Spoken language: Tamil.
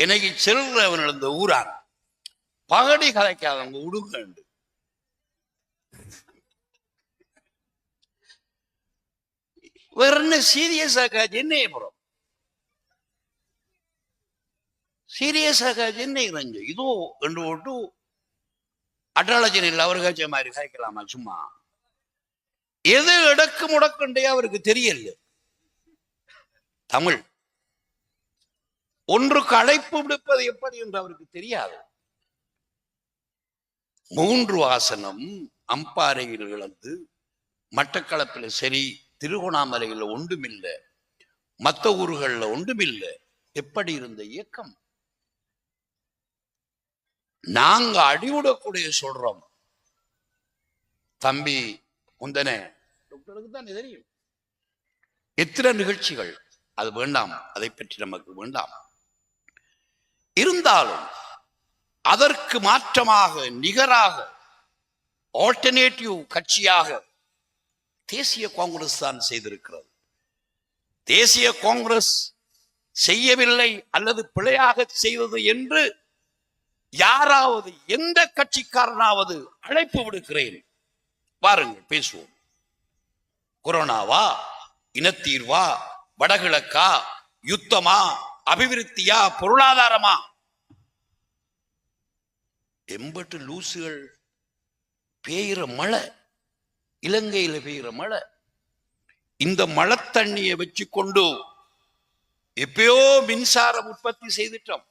இன்னைக்கு செல்றவன் இந்த ஊரார் பகடி கலைக்காதவங்க உடுங்க வேற என்ன சீரியஸா காட்சி என்ன அப்புறம் சீரியஸா இறஞ்சு? இதோ ரெண்டு போட்டு அட்ராலஜன் இல்லை அவர் மாதிரி காய்க்கலாமா சும்மா? எது இடக்கு முடக்குண்டே அவருக்கு தெரியல. தமிழ். ஒன்றுக்கு அழைப்பு விடுப்பது எப்படி என்று அவருக்கு தெரியாது. மூன்று வாசனம் அம்பாறையில் இழந்து மட்டக்களப்பில் சரி திருகோணாமலையில் ஒன்றுமில்லை மற்ற ஊர்களில் ஒன்றுமில்லை. எப்படி இருந்த இயக்கம்? நாங்க அடிவிடக்கூடிய சொல்றோம். தம்பி முந்தனே டாக்டருக்கு தான் தெரியும். எத்தனை நிகழ்ச்சிகள்? அது வேண்டாம். அதை பற்றி நமக்கு வேண்டாம். இருந்தாலும் அதற்கு மாற்றமாக நிகராக ஆல்டர்னேட்டிவ் கட்சியாக தேசிய காங்கிரஸ் தான் செய்திருக்கிறது. தேசிய காங்கிரஸ் செய்யவில்லை அல்லது பிழையாக செய்தது என்று யாராவது எந்த கட்சிக்காரனாவது அழைப்பு விடுக்கிறேன். வாருங்கள் பேசுவோம். கொரோனாவா? இனத்தீர்வா? வடகிழக்கா? யுத்தமா? அபிவிருத்தியா பொருளாதாரமா? எம்பட்டு லூசுகள் பெய்கிற மழை இலங்கையில பெய்கிற மழை இந்த மழை தண்ணியை வச்சு கொண்டு எப்பயோ மின்சாரம் உற்பத்தி செய்துட்டோம்.